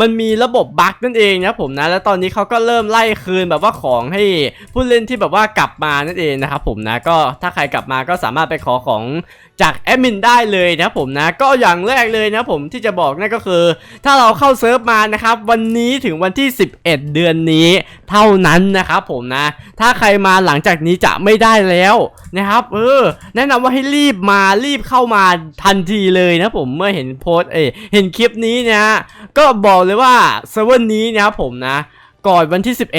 มันมีระบบบั๊กนั่นเองนะผมนะ แล้วตอนนี้เขาก็เริ่มไล่คืนแบบว่าของให้ผู้เล่นที่แบบว่ากลับมานั่นเองนะครับผมนะก็ถ้าใครกลับมาก็สามารถไปขอของจากแอดมินได้เลยนะผมนะก็อย่างแรกเลยนะผมที่จะบอกนั่นก็คือ ถ้าเราเข้าเซิร์ฟมานะครับวันนี้ถึงวันที่ 11 เดือนนี้ เท่านั้นนะครับผมนะ ถ้าใครมาหลังจากนี้จะไม่ได้แล้วนะครับ เออ แนะนำว่าให้รีบมารีบเข้ามาทันทีเลยนะผมเมื่อเห็นโพสเอยเห็นคลิปนี้นะก็บอกเลยว่าเซิร์ฟเวอร์นี้นะครับผมนะ ก่อนวันที่ 11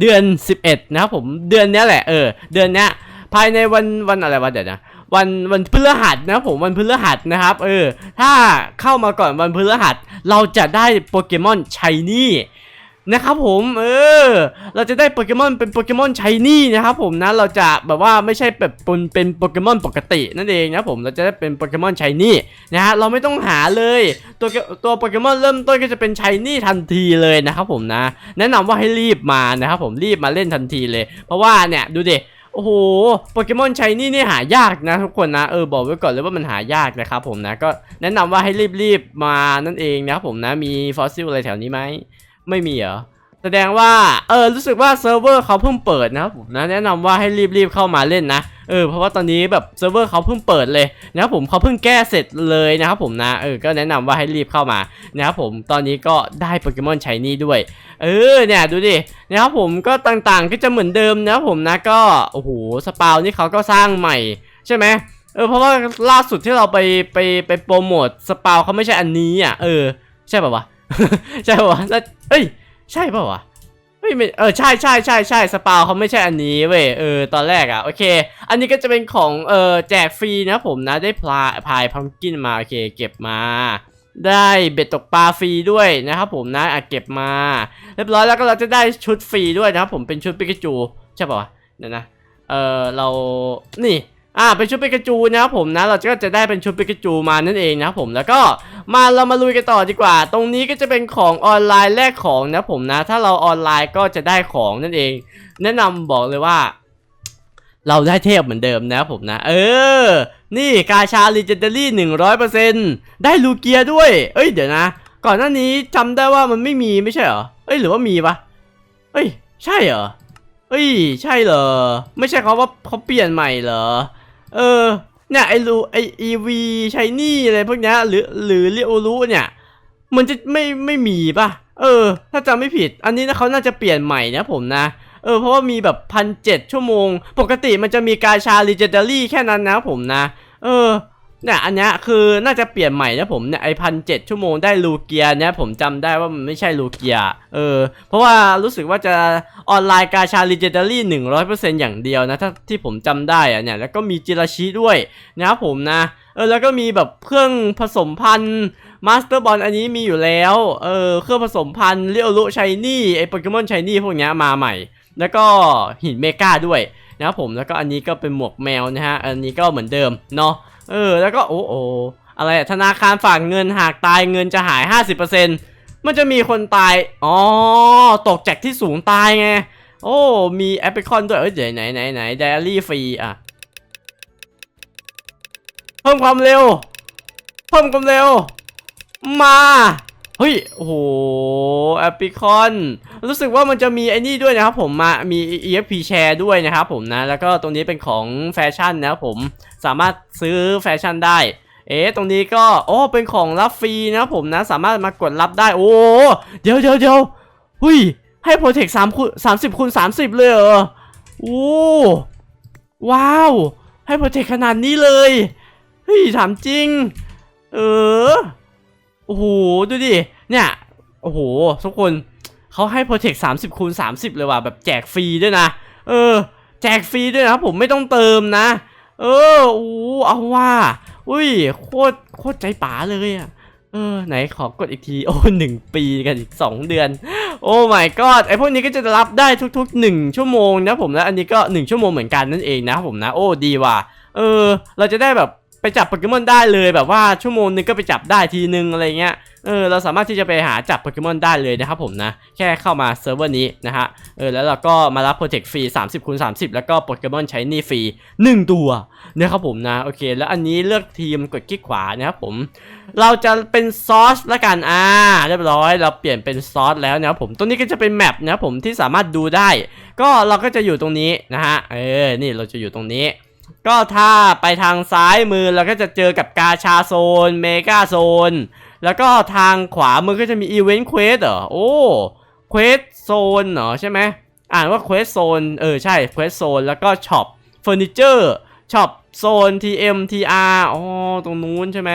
เดือน 11 นะครับผมเดือนนี้แหละเออ เดือนนี้ภายในวันวันอะไรวะเดี๋ยวนะวันวันพฤหัสนะผมวันพฤหัสนะครับ เออ ถ้าเข้ามาก่อนวันพฤหัส เราจะได้โปเกมอนชัยนี่ นะครับผมเออเราจะได้โปเกมอนเป็นโปเกมอนชัยนี่นะครับผมนะเราจะแบบว่าไม่ใช่แบบเป็นเป็นโปเกมอนปกตินั่นเองนะผมเราจะได้เป็นโปเกมอนชัยนี่นะฮะเราไม่ต้องหาเลยตัวตัวโปเกมอนเริ่มต้นก็จะเป็นชัยนี่ทันทีเลยนะครับผมนะ แนะนำว่าให้รีบมานะครับผมรีบมาเล่นทันทีเลย เพราะว่าเนี่ยดูดิโอ้โห โปเกมอนชัยนี่นี่หายากนะทุกคนนะ เออบอกไว้ก่อนเลยว่ามันหายากนะครับผมนะ ก็แนะนำว่าให้รีบๆมานั่นเองนะครับผมนะ มีฟอสซิลอะไรแถวนี้ไหม ไม่มีเหรอแสดงว่าเออรู้สึกว่าเซิร์ฟเวอร์เขาเพิ่งเปิดนะครับผมนะแนะนำว่าให้รีบๆเข้ามาเล่นนะเออเพราะว่าตอนนี้แบบเซิร์ฟเวอร์เขาเพิ่งเปิดเลยนะครับผมเขาเพิ่งแก้เสร็จเลยนะครับผมนะเออก็แนะนำว่าให้รีบเข้ามานะครับผมตอนนี้ก็ได้โปเกมอนชัยนี่ด้วยเออเนี่ยดูดินะครับผมก็ต่างๆก็จะเหมือนเดิมนะครับผมนะก็โอ้โหสปาวนี่เขาก็สร้างใหม่ใช่ไหมเออเพราะว่าล่าสุดที่เราไปไปไปโปรโมทสปาวเขาไม่ใช่อันนี้อะเออใช่ป่าวะ ใช่ป่าวะแล้วเอ้ย ใช่ป่าวะเฮ้ยไม่เออใช่ใช่ใช่ใช่สปาวเขาไม่ใช่อันนี้เว้ยเออตอนแรกอะโอเค อันนี้ก็จะเป็นของเออแจกฟรีนะผมนะได้พลาพายพัมกินมาโอเค เก็บมาได้เบ็ดตกปลาฟรีด้วยนะครับผมนะอะเก็บมาเรียบร้อยแล้วก็เราจะได้ชุดฟรีด้วยนะครับผมเป็นชุดปิกาจูใช่ป่าวะเดี๋ยวนะเออเรานี่ อ่าเป็นชุดปิกาจูนะครับผมนะเราก็จะได้เป็นชุดปิกาจูมานั่นเองนะครับผมแล้วก็มาเรามาลุยกันต่อดีกว่า ตรงนี้ก็จะเป็นของออนไลน์แลกของนะผมนะ ถ้าเราออนไลน์ก็จะได้ของนั่นเอง แนะนำบอกเลยว่า เราได้เทพเหมือนเดิมนะผมนะ เออ นี่กาชาลีเจนเดอรี่หนึ่งร้อยเปอร์เซ็นต์ได้ลูเกียด้วย เอ้ยเดี๋ยวนะ ก่อนหน้านี้จำได้ว่ามันไม่มีไม่ใช่เหรอเอ้ยหรือว่ามีปะเอ้ย ใช่เหรอเอ้ย ใช่เหรอไม่ใช่เขาว่าเขาเปลี่ยนใหม่เหรอ เออ เนี่ยไอรูไอเอวีชายนี่อะไรพวกเนี้ยหรือหรือเรียโอรู้เนี่ย มันจะไม่ไม่มีป่ะ เออ ถ้าจำไม่ผิด อันนี้นะเขาน่าจะเปลี่ยนใหม่นะผมนะเออเพราะว่ามีแบบพันเจ็ดชั่วโมง ปกติมันจะมีกาชาลีเจนเดอรี่แค่นั้นนะผมนะ เออ เนี่ยอันเนี้ยคือน่าจะเปลี่ยนใหม่นะผมเนี่ยไอพันเจ็ดชั่วโมงได้ลูเกียเนี่ยผมจำได้ว่ามันไม่ใช่ลูเกียเออเพราะว่ารู้สึกว่าจะออนไลน์กาชาลีเจนเดอรี่หนึ่งร้อยเปอร์เซ็นต์อย่างเดียวนะถ้าที่ผมจำได้อะเนี่ยแล้วก็มีจิราชิด้วยนะครับผมนะเออแล้วก็มีแบบเครื่องผสมพันธุ์มาสเตอร์บอลอันนี้มีอยู่แล้วเออเครื่องผสมพันธุ์เรียวลุชัยนี่ไอโปเกมอนชัยนี่พวกเนี้ยมาใหม่ แล้วก็หินเมกาด้วยนะครับผมแล้วก็อันนี้ก็เป็นหมวกแมวนะฮะอันนี้ก็เหมือนเดิมเนาะเออ แล้วก็โอ้โออะไรธนาคารฝากเงินหากตายเงินจะหาย 50%มันจะมีคนตาย อ๋อ ตกจากที่สูงตายไง โอ้ มีแอปเปิลคอนด้วย เอ้ยเด๋ยวไหนไหนไหนไดอารี่ฟรีอะ เพิ่มความเร็ว เพิ่มความเร็ว มา เฮ้ย โอ้โห แอปเปิลคอน รู้สึกว่ามันจะมีไอ้นี่ด้วยนะครับผมมามี EFP share ด้วยนะครับผมนะ แล้วก็ตรงนี้เป็นของแฟชั่นนะครับผมสามารถซื้อแฟชั่นได้ เอ๊ะตรงนี้ก็โอ้เป็นของรับฟรีนะครับผมนะ สามารถมากดรับได้โอ้เดี๋ยวเดี๋ยวเดี๋ยวหุยให้โปรเทคสามคูณสามสิบคูณสามสิบเลยเหรอโอ้ว้าว ให้โปรเทคขนาดนี้เลยเฮ้ยถามจริง เออโอ้โห ดูดิ เนี่ย โอ้โห ทุกคน เขาให้ Protect 30คูณ30 เลยว่ะแบบแจกฟรีด้วยนะ เออ แจกฟรีด้วยนะครับผมไม่ต้องเติมนะ เออโอ้เอาว่าอุ้ยโคตรโคตรใจป๋าเลยอะเออไหนขอกดอีกที โอ้หนึ่งปีกันอีก 2 เดือน โอ้ my god ไอพวกนี้ก็จะรับได้ทุกๆ 1 ชั่วโมงนะผมและอันนี้ก็ 1 ชั่วโมงเหมือนกันนั่นเองนะผมนะ โอ้ดีว่ะเออ เราจะได้แบบไปจับโปเกมอนได้เลยแบบว่าชั่วโมงนึงก็ไปจับได้ทีนึงอะไรเงี้ย เออเราสามารถที่จะไปหาจับโปเกมอนได้เลยนะครับผมนะ แค่เข้ามาเซิร์ฟเวอร์นี้นะฮะเออแล้วเราก็มารับโปรเจกต์ฟรี 30คูณ30 แล้วก็โปเกมอนใช้นี่ฟรี 1 ตัวนะครับผมนะโอเค แล้วอันนี้เลือกทีมกดคลิกขวานะครับผม เราจะเป็นซอสละกันอ่าเรียบร้อย เราเปลี่ยนเป็นซอสแล้วนะครับผมตัวนี้ก็จะเป็นแมปนะครับผมที่สามารถดูได้ ก็เราก็จะอยู่ตรงนี้นะฮะเออนี่เราจะอยู่ตรงนี้ก็ถ้าไปทางซ้ายมือเราก็จะเจอกับกาชาโซน เมกาโซน แล้วก็ทางขวามือก็จะมีอีเวนต์เควสเหรอ โอ้เควสโซนเหรอใช่ไหมอ่านว่าเควสโซนเออใช่เควสโซนแล้วก็ช็อปเฟอร์นิเจอร์ช็อปโซน TM TR อ๋อตรงนู้นใช่ไหม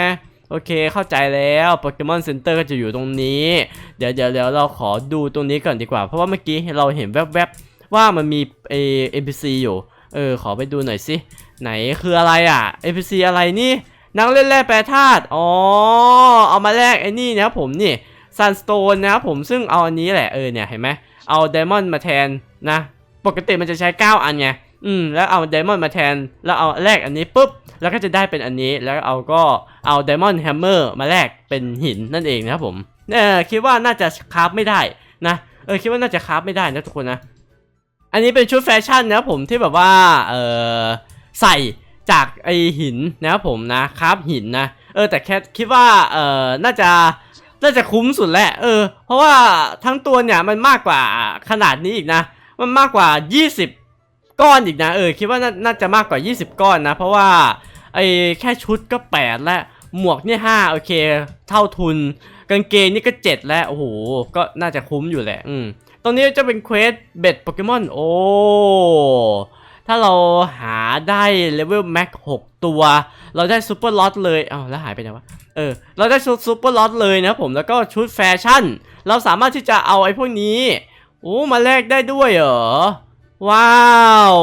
โอเคเข้าใจแล้วโปเกมอนเซ็นเตอร์ก็จะอยู่ตรงนี้ เดี๋ยวเดี๋ยวเดี๋ยวเราขอดูตรงนี้ก่อนดีกว่า เพราะว่าเมื่อกี้เราเห็นแวบๆว่ามันมีเอ NPC อยู่ เออ ขอไปดูหน่อยสิ ไหนคืออะไรอะ NPC อะไรนี่ นักเล่นแร่แปรธาตุอ๋อ เอามาแลกไอ้นี่นะครับผมนี่ Sunstone นะครับผมซึ่งเอาอันนี้แหละเออเนี่ยเห็นไหมเอาไดมอนด์มาแทนนะ ปกติมันจะใช้ 9 อันไงอืมแล้วเอาไดมอนด์มาแทน แล้วเอาแลกอันนี้ปุ๊บ แล้วก็จะได้เป็นอันนี้แล้วเอาก็เอาไดมอนด์แฮมเมอร์มาแลกเป็นหินนั่นเองนะครับผมเออคิดว่าน่าจะคราฟไม่ได้นะเออคิดว่าน่าจะคราฟไม่ได้นะทุกคนนะ อันนี้เป็นชุดแฟชั่นนะครับผมที่แบบว่าเออใส่ จากไอหินนะครับผมนะคราฟหินนะเออแต่แค่คิดว่าเออน่าจะน่าจะคุ้มสุดแหละเออ เพราะว่าทั้งตัวเนี่ยมันมากกว่าขนาดนี้อีกนะ มันมากกว่า 20 ก้อนอีกนะเออคิดว่าน่าน่าจะมากกว่า 20 ก้อนนะ เพราะว่าไอแค่ชุดก็ 8 แล้วหมวกนี่ย5โอเค เท่าทุน กางเกงนี่ก็ 7 แล้วโอ้โหก็น่าจะคุ้มอยู่แหละ อืมตรงนี้จะเป็นเควสเบ็ดโปเกมอนโอ้ ถ้าเราหาได้เลเวลแม็ก6ตัว เราได้ซูเปอร์ล็อตเลยเอ้าวแล้วหายไปไหนวะ เออ เราได้ชุดซูเปอร์ล็อตเลยนะผมแล้วก็ชุดแฟชั่น เราสามารถที่จะเอาไอ้พวกนี้ โอ้มาแลกได้ด้วยเหรอ ว้าว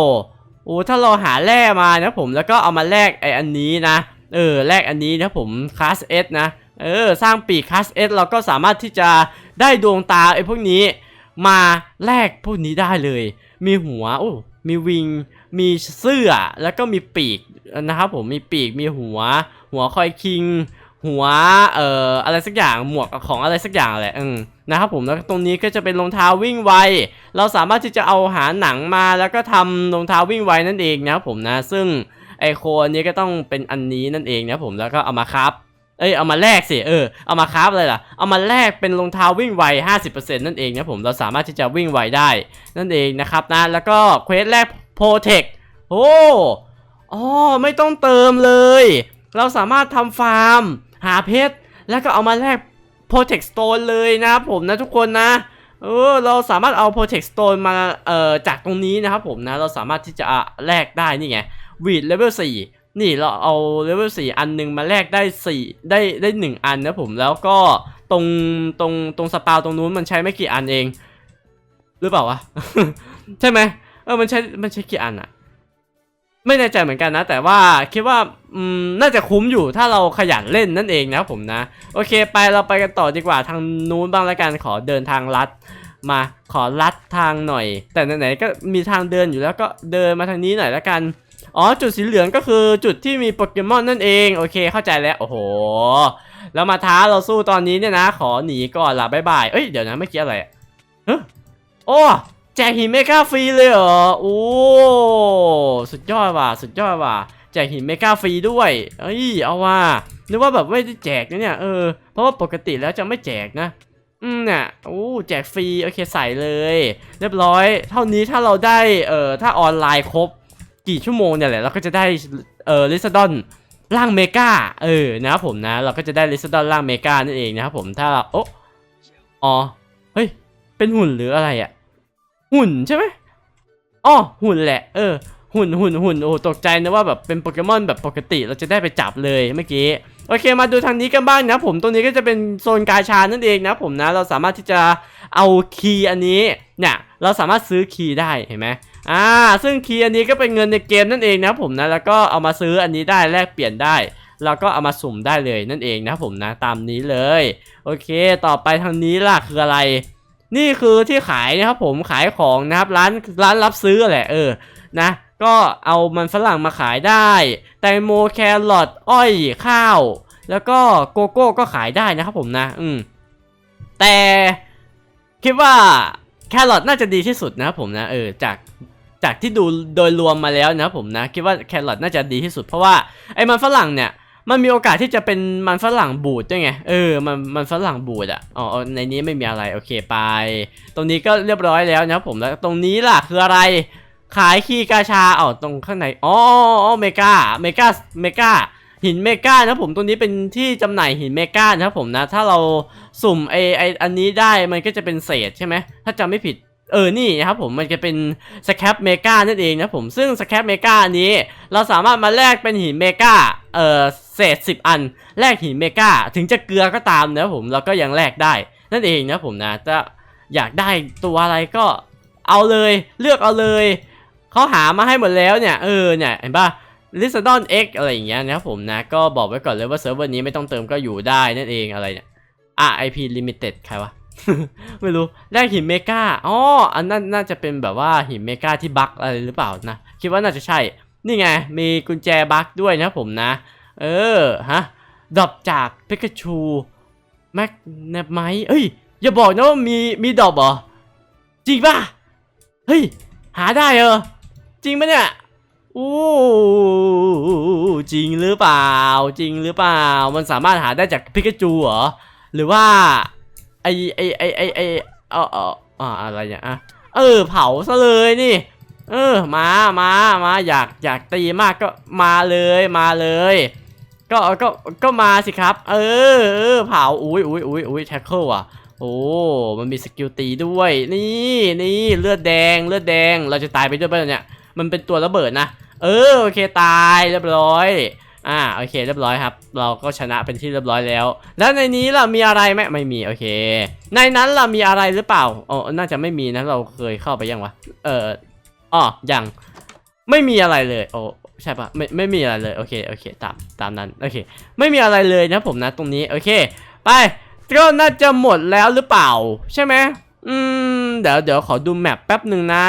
โอ้ถ้าเราหาแร่มานะผมแล้วก็เอามาแลกไอ้อันนี้นะ เออแลกอันนี้นะผมคลาส S นะเออสร้างปีกคลาสเราก็สามารถที่จะได้ดวงตาไอ้พวกนี้ มาแลกพวกนี้ได้เลย มีหัวโอ้ มีวิง มีเสื้อ แล้วก็มีปีกนะครับผม มีปีก มีหัว หัวคอยคิง หัว เอ่อ อะไรสักอย่าง หมวกของอะไรสักอย่างแหละอืมนะครับผม แล้วตรงนี้ก็จะเป็นรองเท้าวิ่งไว เราสามารถที่จะเอาหาหนังมา แล้วก็ทำรองเท้าวิ่งไวนั่นเองนะครับผมนะ ซึ่งไอโคอันนี้ก็ต้องเป็นอันนี้นั่นเองนะครับผม แล้วก็เอามาครับ เอ้ยเอามาแลกสิเออเอามาครับเลยล่ะเอามาแลกเป็นรองเท้าวิ่งไว 50%นั่นเองนะผมเราสามารถที่จะวิ่งไวได้นั่นเองนะครับนะแล้วก็เควสแรกโปรเทคโอ้อ๋อไม่ต้องเติมเลย เราสามารถทำฟาร์ม หาเพชรแล้วก็เอามาแลก Protect Stone เลยนะครับผมนะทุกคนนะเออเราสามารถเอา Protect Stone มาเอ่อจากตรงนี้นะครับผมนะ เราสามารถที่จะอะแลกได้นี่ไงวีดเลเวล4 นี่เราเอาเลเวล4อันหนึ่งมาแลกได้4ได้ได้1อันนะผมแล้วก็ตรงตรงตรงสปาวตรงนู้นมันใช้ไม่กี่อันเอง หรือเปล่าวะ ใช่ไหมเออมันใช้มันใช้กี่อันอะไม่แน่ใจเหมือนกันนะ แต่ว่าคิดว่าอืมน่าจะคุ้มอยู่ถ้าเราขยันเล่นนั่นเองนะผมนะ โอเคไปเราไปกันต่อดีกว่าทางนู้นบ้างละกันขอเดินทางลัด มาขอลัดทางหน่อย แต่ไหนๆก็มีทางเดินอยู่แล้วก็เดินมาทางนี้หน่อยละกัน อ๋อจุดสีเหลืองก็คือจุดที่มีโปเกมอนนั่นเองโอเคเข้าใจแล้วโอ้โหแล้วมาท้าเราสู้ตอนนี้เนี่ยนะ ขอหนีก่อนละบ๊ายบายเอ้ยเดี๋ยวนะเมื่อกี้อะไรเฮ้โอ้แจกหินเมกาฟรีเลยเหรอโอ้สุดยอดว่ะสุดยอดว่ะแจกหินเมกาฟรีด้วยเอ้ยเอาว่ะนึกว่าแบบไม่ได้แจกนะเนี่ยเออเพราะว่าปกติแล้วจะไม่แจกนะอืมเนี่ยโอ้แจกฟรีโอเคใส่เลย เรียบร้อย เท่านี้ถ้าเราได้เอ่อถ้าออนไลน์ครบ กี่ชั่วโมงเนี่ยแหละเราก็จะได้เออลิซดอนร่างเมกาเออนะครับผมนะ เราก็จะได้ลิซดอนร่างเมกานั่นเองนะครับผมถ้าเราโอ้อ๋อเฮ้ยเป็นหุ่นหรืออะไรอะหุ่นใช่ไหมอ๋อหุ่นแหละ เออ หุ่นหุ่นหุ่นโอ้ตกใจนะว่าแบบเป็นโปเกมอนแบบปกติเราจะได้ไปจับเลยเมื่อกี้โอเคมาดูทางนี้กันบ้างนะผมตรงนี้ก็จะเป็นโซนกาชานั่นเองนะผมนะเราสามารถที่จะเอาคีย์อันนี้เนี่ยเราสามารถซื้อคีย์ได้เห็นไหม อ่า ซึ่งคีย์อันนี้ก็เป็นเงินในเกมนั่นเองนะผมนะ แล้วก็เอามาซื้ออันนี้ได้แลกเปลี่ยนได้ แล้วก็เอามาสุ่มได้เลยนั่นเองนะผมนะตามนี้เลย โอเค ต่อไปทางนี้ล่ะคืออะไร นี่คือที่ขายนะครับผมขายของนะครับร้านร้านรับซื้อแหละเออนะก็เอามันฝรั่งมาขายได้ แตงโมแครอทอ้อยข้าว แล้วก็โกโก้ก็ขายได้นะครับผมนะ อืม แต่คิดว่าแครอทน่าจะดีที่สุดนะครับผมนะ เออ จาก จากที่ดูโดยรวมมาแล้วนะครับผมนะคิดว่าแครอทน่าจะดีที่สุดเพราะว่าไอ้มันฝรั่งเนี่ยมันมีโอกาสที่จะเป็นมันฝรั่งบูดด้วยไง เออ มันมันฝรั่งบูดอะ อ๋อ ในนี้ไม่มีอะไร โอเคไป ตรงนี้ก็เรียบร้อยแล้วนะครับผมแล้ว ตรงนี้ล่ะคืออะไร ขายคีย์กาชาอ๋อตรงข้างในอ๋ออ๋อเมกาเมกาเมกาหินเมกานะครับผม ตรงนี้เป็นที่จำหน่ายหินเมกานะครับผมนะ ถ้าเราสุ่มไอไออันนี้ได้มันก็จะเป็นเศษใช่ไหม ถ้าจำไม่ผิด เออ นี่นะครับผมมันจะเป็นสแคปเมกานั่นเองนะผมซึ่งสแคปเมกานี้ เราสามารถมาแลกเป็นหินเมกาเออเศษ 10 อัน แลกหินเมกาถึงจะเกลือก็ตามนะผมเราก็ยังแลกได้นั่นเองนะผมนะจะอยากได้ตัวอะไรก็เอาเลยเลือกเอาเลยเขาหามาให้หมดแล้วเนี่ยเออเนี่ยเห็นปะ l i s t o n X อะไรอย่างเงี้ยนะครับผมนะก็บอกไว้ก่อนเลยว่าเซิร์ฟเวอร์นี้ไม่ต้องเติมก็อยู่ได้นั่นเองอะไรเนี่ยอะ IP Limited ใครวะ ไม่รู้แลกหินเมกาอ๋ออันนั้นน่าจะเป็นแบบว่าหินเมกาที่บั๊กอะไรหรือเปล่านะ คิดว่าน่าจะใช่ นี่ไง มีกุญแจบั๊กด้วยนะผมนะ เออ ฮะดรอปจากพิกาชูแม็กเนบไมเอ้ย อย่าบอกนะว่ามีมีดรอปเหรอ จริงป่ะ เฮ้ย หาได้เหรอจริงปะเนี่ยโอ้จริงหรือเปล่า จริงหรือเปล่า มันสามารถหาได้จากพิกาจูเหรอ หรือว่า ไอไอไอไอไอเออเอออ่าอะไรเนี่ยอะเออ เผาซะเลยนี่ เออ มามามาอยากอยากตีมากก็มาเลยมาเลย ก็ก็ก็มาสิครับ เออเออเผาอุ้ยอุ้ยอุ้ยอุ้ยแท็กเกิลอะโอ้ มันมีสกิลตีด้วย นี่นี่เลือดแดงเลือดแดง เราจะตายไปด้วยป่ะเนี่ย มันเป็นตัวระเบิดนะ เออโอเคตายเรียบร้อย อ่าโอเคเรียบร้อยครับ เราก็ชนะเป็นที่เรียบร้อยแล้ว แล้วในนี้ล่ะมีอะไรไหมไม่มีโอเค ในนั้นล่ะมีอะไรหรือเปล่าอ๋อน่าจะไม่มีนะเราเคยเข้าไปยังวะเอออ๋อยังไม่มีอะไรเลยโอ้ใช่ปะไม่ไม่มีอะไรเลยโอเคโอเคตามตามนั้นโอเค ไม่มีอะไรเลยนะผมนะตรงนี้โอเค ไปก็น่าจะหมดแล้วหรือเปล่า ใช่ไหมอืมเดี๋ยวเดี๋ยวขอดูแมปแป๊บหนึ่งนะ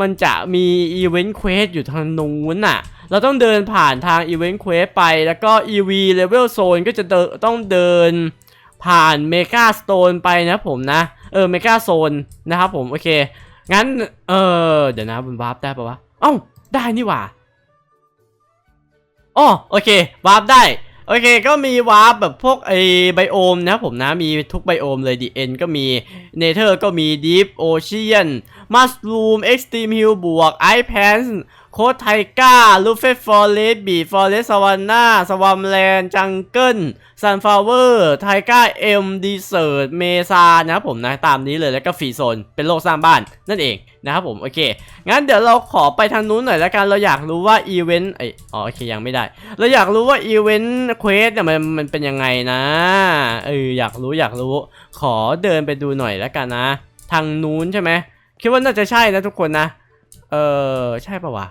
มันจะมีอีเวนต์เควสอยู่ทางนู้นน่ะ เราต้องเดินผ่านทางอีเวนต์เควสไป แล้วก็ EV Level Zone ก็จะเต้องเดินผ่าน Mega Stone ไปนะผมนะ เออ Mega Zone นะครับผม โอเค งั้น เออ เดี๋ยวนะมันวาร์ปได้ปะวะเอ้าได้นี่หว่าอ๋อโอเควาร์ปได้โอเคก็มีวาร์ปแบบพวกไอไบโอมนะผมนะมีทุกไบโอมเลยดีเอ็นก็มีเนเธอร์ก็มีดีฟโอเชียนมัสลูมเอ็กซ์ตรีมฮิลบวกไอแพน โคดไทก้าลูเฟฟฟอเรสบีฟอเรสสวานนาสวามแลนจังเกิลซันฟลาวเวอร์ไทก้าเอ็มดีเซอร์เมซานะครับผมนะตามนี้เลยแล้วก็ฟรีโซน เป็นโลกสร้างบ้านนั่นเองนะครับผม โอเค งั้นเดี๋ยวเราขอไปทางนู้นหน่อยแล้วกันเราอยากรู้ว่าอีเวนต์ไออ๋อโอเคยังไม่ได้ เราอยากรู้ว่าอีเวนต์เควสเนี่ยมันมันเป็นยังไงนะเอออยากรู้อยากรู้ ขอเดินไปดูหน่อยแล้วกันนะ ทางนู้นใช่ไหมคิดว่าน่าจะใช่นะทุกคนนะ เออใช่ปะวะ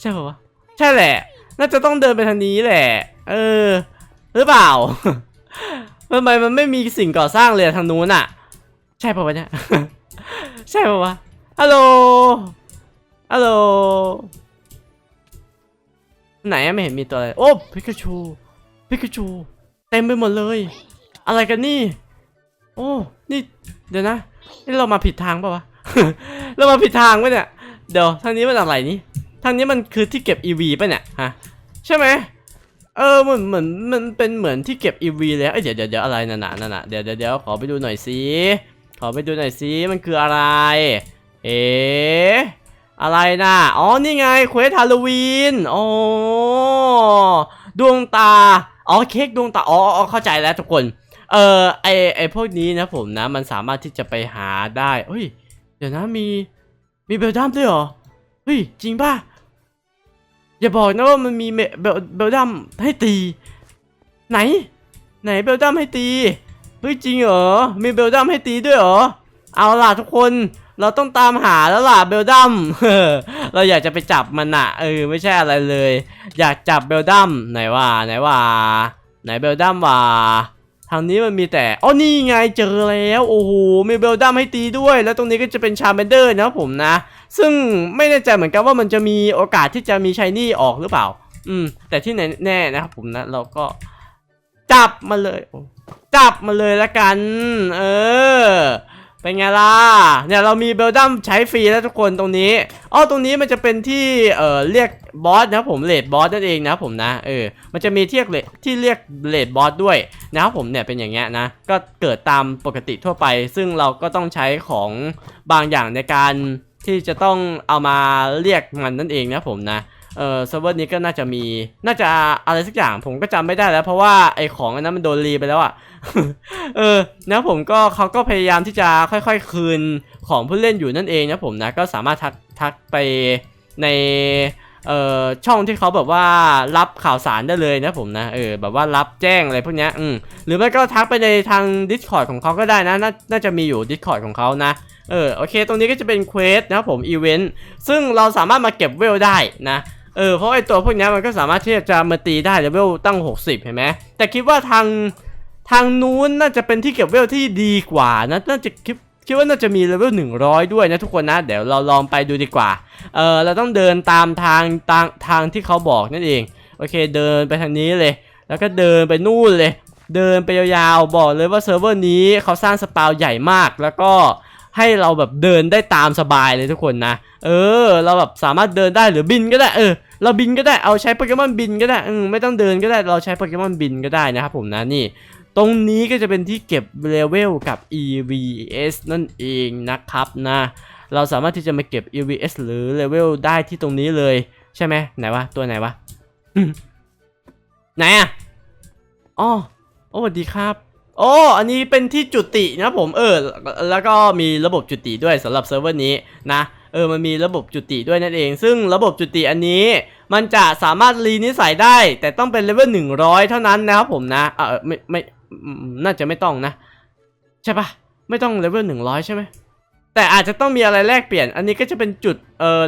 ใช่ปะวะใช่แหละ น่าจะต้องเดินไปทางนี้แหละ เออ หรือเปล่าทำไมมันไม่มีสิ่งก่อสร้างเลยทางนู้นอะ ใช่ปะวะเนี่ย ใช่ปะวะ ฮัลโหล ฮัลโหล ไหนอะไม่เห็นมีตัวอะไร โอ้พิกาชู พิกาชู เต็มไปหมดเลย อะไรกันนี่ โอ้ นี่ เดี๋ยวนะ นี่เรามาผิดทางปะวะ เรามาผิดทางปะเนี่ย เดี๋ยวทางนี้มันอะไรนี่ ทางนี้มันคือที่เก็บ EV ป่ะเนี่ยฮะใช่ไหมเออเหมือนเหมือนมันเป็นเหมือนที่เก็บ EV เลยเอ้ยเดี๋ยวเดี๋ยวเดี๋ยวอะไรนั่นน่ะน่ะเดี๋ยวเดี๋ยวเดี๋ยวขอไปดูหน่อยสิขอไปดูหน่อยสิมันคืออะไร เอ๊ะอะไรน่ะอ๋อนี่ไงเควสฮาโลวีนโอ๋อดวงตาอ๋อเค้กดวงตาอ๋ออ๋อเข้าใจแล้วทุกคนเออไอไอพวกนี้นะผมนะมันสามารถที่จะไปหาได้เฮ้ยเดี๋ยวนะมีมีเบลดัมด้วยเหรอเฮ้ยจริงป่ะ อย่าบอกนะว่ามันมีเบลเบลดัมให้ตี ไหน ไหนเบลดัมให้ตีเฮ้ยจริงเหรอมีเบลดัมให้ตีด้วยเหรอเอาล่ะทุกคนเราต้องตามหาแล้วล่ะเบลดัมเราอยากจะไปจับมันอะเออไม่ใช่อะไรเลย อยากจับเบลดัมไหนว่าไหนว่าไหนเบลดัมว่า ทางนี้มันมีแต่อ๋อนี่ไงเจอแล้วโอ้โหมีเบลดัมให้ตีด้วย แล้วตรงนี้ก็จะเป็นชาเบนเดอร์นะผมนะ ซึ่งไม่แน่ใจเหมือนกันว่ามันจะมีโอกาสที่จะมีชายนี่ออกหรือเปล่า อืม แต่ที่แน่ๆนะครับผมนะเราก็จับมาเลยจับมาเลยละกัน เออ เป็นไงล่ะ เนี่ยเรามีเบลดัมใช้ฟรีแล้วทุกคนตรงนี้อ๋อตรงนี้มันจะเป็นที่เอ่อเรียกบอสนะผมเลดบอสนั่นเองนะผมนะเออมันจะมีเรียกเลดที่เรียกเลดบอสด้วยนะครับผมเนี่ยเป็นอย่างเงี้ยนะก็เกิดตามปกติทั่วไป ซึ่งเราก็ต้องใช้ของบางอย่างในการที่จะต้องเอามาเรียกมันนั่นเองนะผมนะ เออเซิร์ฟเวอร์นี้ก็น่าจะมี น่าจะอะไรสักอย่างผมก็จำไม่ได้แล้ว เพราะว่าไอของอันนั้นมันโดนรีไปแล้วอะเออนะผมก็เขาก็พยายามที่จะค่อยๆ คืนของผู้เล่นอยู่นั่นเองนะผมนะก็สามารถทักทักไปในเอ่อช่องที่เขาแบบว่ารับข่าวสารได้เลยนะผมนะเออแบบว่ารับแจ้งอะไรพวกนี้อืมหรือไม่ก็ทักไปในทาง Discord ของเขาก็ได้นะนน่าจะมีอยู่ Discord ของเขานะเออโอเค ตรงนี้ก็จะเป็นเควสนะครับผมอีเวนต์ซึ่งเราสามารถมาเก็บเวลได้นะ เออเพราะไอตัวพวกนี้มันก็สามารถที่จะมาตีได้เลเวลตั้ง 60 เห็นไหมแต่คิดว่าทางทางนู้นน่าจะเป็นที่เก็บเวลที่ดีกว่านะน่าจะคิดคิดว่าน่าจะมีเลเวล100 ด้วยนะทุกคนนะ เดี๋ยวเราลองไปดูดีกว่า เออเราต้องเดินตามทางทางทางที่เขาบอกนั่นเอง โอเคเดินไปทางนี้เลย แล้วก็เดินไปนู่นเลย เดินไปยาวๆบอกเลยว่าเซิร์ฟเวอร์นี้เขาสร้างสปาวใหญ่มากแล้วก็ ให้เราแบบเดินได้ตามสบายเลยทุกคนนะ เออ เราแบบสามารถเดินได้หรือบินก็ได้เออเราบินก็ได้เอาใช้โปเกมอนบินก็ได้อืมไม่ต้องเดินก็ได้เราใช้โปเกมอนบินก็ได้นะครับผมนะนี่ ตรงนี้ก็จะเป็นที่เก็บเลเวลกับ EVS นั่นเองนะครับนะ เราสามารถที่จะมาเก็บ EVS หรือเลเวลได้ที่ตรงนี้เลยใช่ไหมไหนวะตัวไหนวะไหนอะอ๋อโอ้สวัสดีครับ โอ้อันนี้เป็นที่จุตินะผมเออ แล้วก็มีระบบจุติด้วยสำหรับเซิร์ฟเวอร์นี้นะเออมันมีระบบจุติด้วยนั่นเอง ซึ่งระบบจุติอันนี้มันจะสามารถรีนิสัยได้ แต่ต้องเป็นเลเวล100เท่านั้นนะครับผมนะเออไม่ไม่น่าจะไม่ต้องนะ ใช่ปะไม่ต้องเลเวล100ใช่ไหม แต่อาจจะต้องมีอะไรแลกเปลี่ยน อันนี้ก็จะเป็นจุดเออ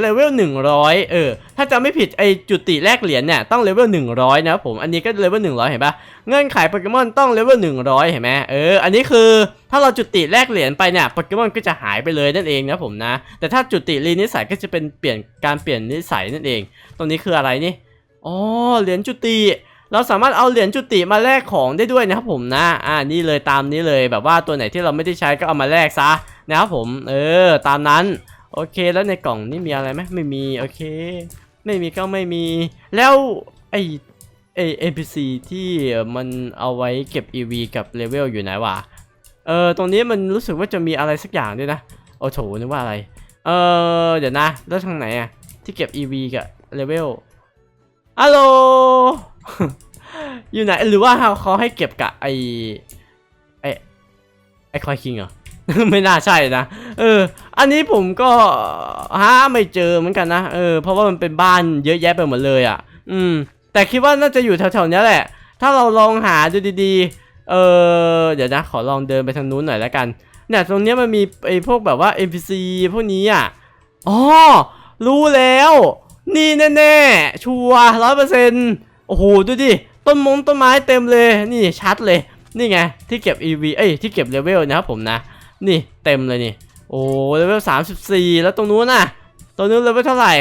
เลเวลหนึ่งร้อยเออ ถ้าจะไม่ผิดไอจุดติแลกเหรียญเนี่ยต้องเลเวลหนึ่งร้อยนะครับผม อันนี้ก็เลเวลหนึ่งร้อยเห็นปะเงื่อนไขโปเกมอนต้องเลเวลหนึ่งร้อยเห็นไหมเออ อันนี้คือถ้าเราจุดติแลกเหรียญไปเนี่ยโปเกมอนก็จะหายไปเลยนั่นเองนะผมนะ แต่ถ้าจุดติรีนิสัยก็จะเป็นเปลี่ยนการเปลี่ยนนิสัยนั่นเอง ตรงนี้คืออะไรนี่ อ๋อ เหรียญจุติเราสามารถเอาเหรียญจุติมาแลกของได้ด้วยนะครับผมนะ อ่า นี่เลยตามนี้เลยแบบว่าตัวไหนที่เราไม่ได้ใช้ก็เอามาแลกซะ นะครับผม เออ ตามนั้น โอเค แล้วในกล่องนี่มีอะไรไหมไม่มี โอเค ไม่มีก็ไม่มี แล้วไอไอ NPC ที่มันเอาไว้เก็บ EV กับเลเวลอยู่ไหนวะ เออ ตรงนี้มันรู้สึกว่าจะมีอะไรสักอย่างด้วยนะ โอ้โถนึกว่าอะไร เออ เดี๋ยวนะ แล้วทางไหนอะที่เก็บ EV กับเลเวลฮัลโหล อยู่ไหน หรือว่าเขาให้เก็บกับไอไอไอคอยคิงเหรอ ไม่น่าใช่นะ เออ อันนี้ผมก็หาไม่เจอเหมือนกันนะ เออ เพราะว่ามันเป็นบ้านเยอะแยะไปหมดเลยอะ อืม แต่คิดว่าน่าจะอยู่แถวๆนี้แหละ ถ้าเราลองหาดูดีๆ เออ เดี๋ยวนะ ขอลองเดินไปทางนู้นหน่อยแล้วกัน เนี่ยตรงนี้มันมีไอ้พวกแบบว่า NPC พวกนี้อะ อ๋อ รู้แล้ว นี่แน่ๆ ชัวร้อยเปอร์เซ็นต์โอ้โห ดูดิ ต้นมงต้นไม้เต็มเลย นี่ชัดเลย นี่ไง ที่เก็บ EV เอ้ย ที่เก็บเลเวลนะครับผมนะ นี่เต็มเลยนี่ โอ้เลเวล34แล้วตรงนู้นน่ะตรงนู้นเลเวลเท่าไหร่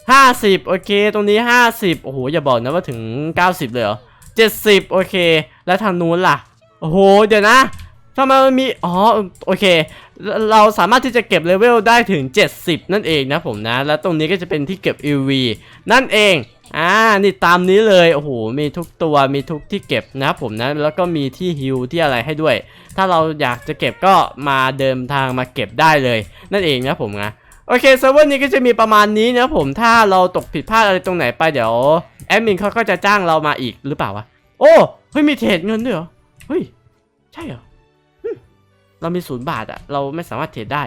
50โอเค ตรงนี้50โอ้โห อย่าบอกนะว่าถึง90เลยเหรอ70โอเค แล้วทางนู้นล่ะ โอ้โห เดี๋ยวนะทำไมมันมี อ๋อ โอเค เราสามารถที่จะเก็บเลเวลได้ถึง 70 นั่นเองนะผมนะ แล้วตรงนี้ก็จะเป็นที่เก็บ EV นั่นเอง อ่านี่ตามนี้เลยโอ้โหมีทุกตัวมีทุกที่เก็บนะครับผมนะแล้วก็มีที่ฮิลที่อะไรให้ด้วย ถ้าเราอยากจะเก็บก็มาเดินทางมาเก็บได้เลย นั่นเองนะผมนะโอเคเซิร์ฟเวอร์นี้ก็จะมีประมาณนี้นะผมถ้าเราตกผิดพลาดอะไรตรงไหนไปเดี๋ยวแอดมินเขาก็จะจ้างเรามาอีกหรือเปล่าวะโอ้เฮ้ยมีเทรดเงินด้วยเหรอเฮ้ยใช่เหรอเรามีศูนย์บาทอะเราไม่สามารถเทรดได้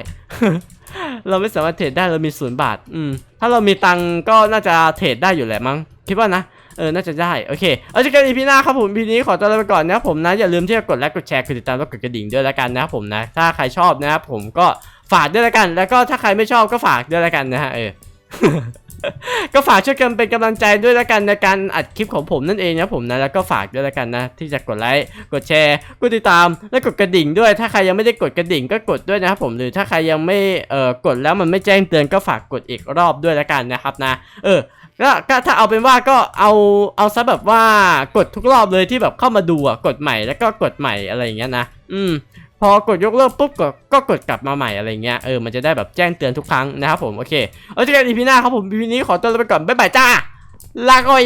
เราไม่สามารถเทรดได้เรามีศูนย์บาท อืม ถ้าเรามีตังก็น่าจะเทรดได้อยู่แหละมั้ง คิดว่านะ เออ น่าจะได้ โอเค เอาเจอกันอีพีหน้าครับผมอีพีนี้ขอตัวลาไปก่อนนะครับผมนะ อย่าลืมที่จะกดไลค์ กดแชร์ กดติดตาม และกดกระดิ่งด้วยแล้วกันนะครับผมนะ ถ้าใครชอบนะครับผมก็ฝากด้วยแล้วกัน แล้วก็ถ้าใครไม่ชอบก็ฝากด้วยแล้วกันนะฮะ เออ ก็ฝากช่วยกันเป็นกำลังใจด้วยล้วกันในการอัดคลิปของผมนั่นเองนะผมนะแล้วก็ฝากด้วยล้วกันนะ ที่จะกดไลค์กดแชร์กดติดตามและกดกระดิ่งด้วย ถ้าใครยังไม่ได้กดกระดิ่งก็กดด้วยนะครับผมหรือถ้าใครยังไม่เอ่อกดแล้วมันไม่แจ้งเตือนก็ฝากกดอีกรอบด้วยล้วกันนะครับนะ เออก็ก็ถ้าเอาเป็นว่าก็เอาเอาซะแบบว่ากดทุกรอบเลยที่แบบเข้ามาดูอะกดใหม่แล้วก็กดใหม่อะไรอย่างเงี้ยนะ อืม พอกดยกเลิกปุ๊บก็ก็กดกลับมาใหม่อะไรเงี้ยเออมันจะได้แบบแจ้งเตือนทุกครั้งนะครับผมโอเคเอาเจอกันอีพีหน้าครับผมอีพีนี้ขอตัวลาไปก่อนบ๊ายบายจ้าลาก่อย